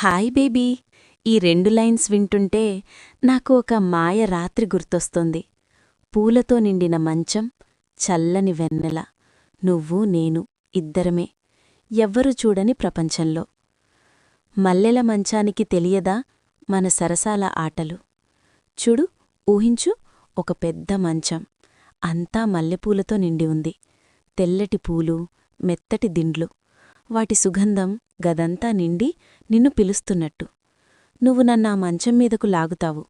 Hi baby. ఈ రెండు lines వింటుంటే నాకు ఒక మాయ రాత్రి గుర్తొస్తుంది. పూలతో నిండిన మంచం చల్లని వెన్నెల. నువ్వు నేను ఇద్దరమే. ఎవ్వరూ చూడని ప్రపంచంలో. మల్లెల మంచానికి తెలియదా మన సరసాల ఆటలు? చూడు ఊహించు ఒక పెద్ద మంచం. అంతా మల్లెపూలతో నిండి ఉంది. తెల్లటి పూలు మెత్తటి దిండ్లు. వాటి సుగంధం గదంతా నిండి నిన్ను పిలుస్తున్నట్టు. నువ్వు నన్నా మంచం మీదకు లాగుతావు.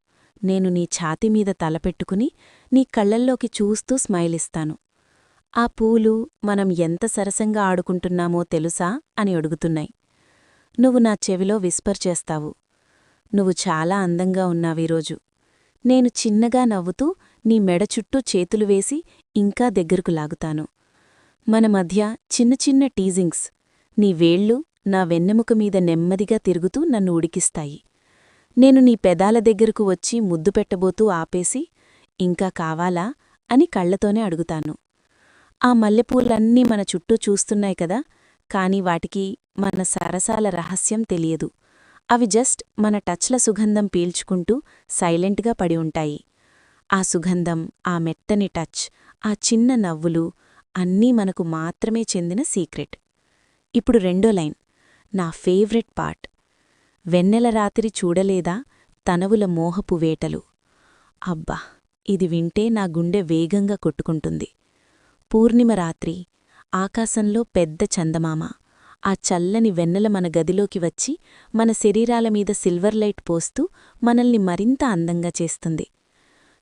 నేను నీ ఛాతీమీద తలపెట్టుకుని నీ కళ్ళల్లోకి చూస్తూ స్మైలిస్తాను. ఆ పూలు మనం ఎంత సరసంగా ఆడుకుంటున్నామో తెలుసా? అని అడుగుతున్నాయి. నువ్వు నా చెవిలో విస్పర్ చేస్తావు. నువ్వు చాలా అందంగా ఉన్నావీరోజు నేను చిన్నగా నవ్వుతూ నీ మెడ చుట్టూ చేతులు వేసి ఇంకా దగ్గరకు లాగుతాను. మన మధ్య చిన్న చిన్న టీజింగ్స్ నీ వేళ్ళు నా వెన్నెముక మీద నెమ్మదిగా తిరుగుతూ నన్ను ఉడికిస్తాయి. నేను నీ పెదాల దగ్గరకు వచ్చి ముద్దు పెట్టబోతూ ఆపేసి ఇంకా కావాలా? అని కళ్ళతోనే అడుగుతాను. ఆ మల్లెపూలన్నీ మన చుట్టూ చూస్తున్నాయి కదా కాని వాటికి మన సరసాల రహస్యం తెలియదు. అవి జస్ట్ మన టచ్ల సుగంధం పీల్చుకుంటూ సైలెంట్గా పడి ఉంటాయి. ఆ సుగంధం ఆ మెత్తని టచ్ ఆ చిన్న నవ్వులు అన్నీ మనకు మాత్రమే చెందిన సీక్రెట్. ఇప్పుడు రెండో లైన్. నా ఫేవరెట్ పార్ట్. వెన్నెల రాత్రి చూడలేదా తనవుల మోహపు వేటలు. అబ్బా ఇది వింటే నా గుండె వేగంగా కొట్టుకుంటుంది. పూర్ణిమ రాత్రి ఆకాశంలో పెద్ద చందమామ. ఆ చల్లని వెన్నెల మన గదిలోకి వచ్చి మన శరీరాల మీద సిల్వర్ లైట్ పోస్తూ మనల్ని మరింత అందంగా చేస్తుంది.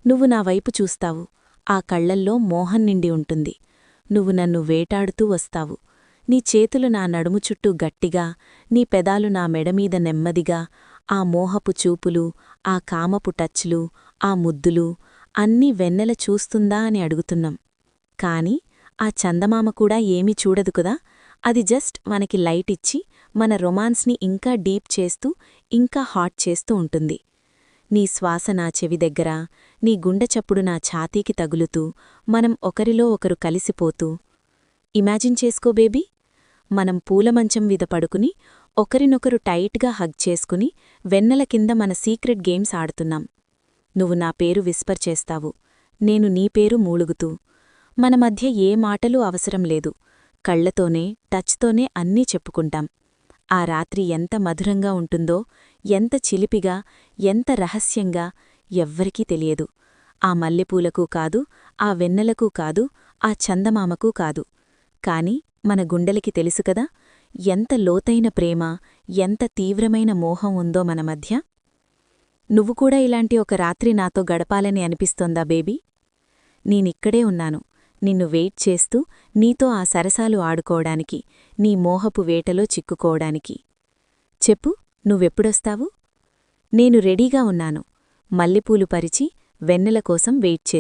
నువ్వు నా వైపు చూస్తావు. ఆ కళ్ళల్లో మోహం నిండి ఉంటుంది. నువ్వు నన్ను వేటాడుతూ వస్తావు. నీ చేతులు నా నడుము చుట్టూ గట్టిగా నీ పెదాలు నా మెడమీద నెమ్మదిగా ఆ మోహపు చూపులు ఆ కామపు టచ్లు ఆ ముద్దులు అన్నీ వెన్నెల చూస్తుందా అని అడుగుతున్నాం. కాని ఆ చందమామ కూడా ఏమీ చూడదు కదా? అది జస్ట్ మనకి లైట్ ఇచ్చి మన రొమాన్స్ని ఇంకా డీప్ చేస్తూ ఇంకా హాట్ చేస్తూ ఉంటుంది. నీ శ్వాస నా చెవి దగ్గర నీ గుండె చప్పుడు నా ఛాతీకి తగులుతూ మనం ఒకరిలో ఒకరు కలిసిపోతూ. ఇమాజిన్ చేసుకో బేబీ. మనం పూలమంచం మీద పడుకుని ఒకరినొకరు టైట్గా హగ్ చేసుకుని వెన్నెల కింద మన సీక్రెట్ గేమ్స్ ఆడుతున్నాం. నువ్వు నా పేరు విస్పర్ చేస్తావు. నేను నీ పేరు మూలుగుతూ. మన మధ్య ఏ మాటలూ అవసరం లేదు. కళ్ళతోనే టచ్తోనే అన్నీ చెప్పుకుంటాం. ఆ రాత్రి ఎంత మధురంగా ఉంటుందో ఎంత చిలిపిగా ఎంత రహస్యంగా ఎవ్వరికీ తెలియదు. ఆ మల్లెపూలకూ కాదు ఆ వెన్నెలకూ కాదు ఆ చందమామకూ కాదు. కాని మన గుండెలకి తెలుసుకదా ఎంత లోతైన ప్రేమ ఎంత తీవ్రమైన మోహం ఉందో మన మధ్య? నువ్వు కూడా ఇలాంటి ఒక రాత్రి నాతో గడపాలని అనిపిస్తోందా బేబీ? నేనిక్కడే ఉన్నాను. నిన్ను వెయిట్ చేస్తూ నీతో ఆ సరసాలు ఆడుకోవడానికి నీ మోహపు వేటలో చిక్కుకోవడానికి. చెప్పు నువ్వెప్పుడొస్తావు? నేను రెడీగా ఉన్నాను. మల్లెపూలు పరిచి వెన్నెల కోసం వెయిట్ చే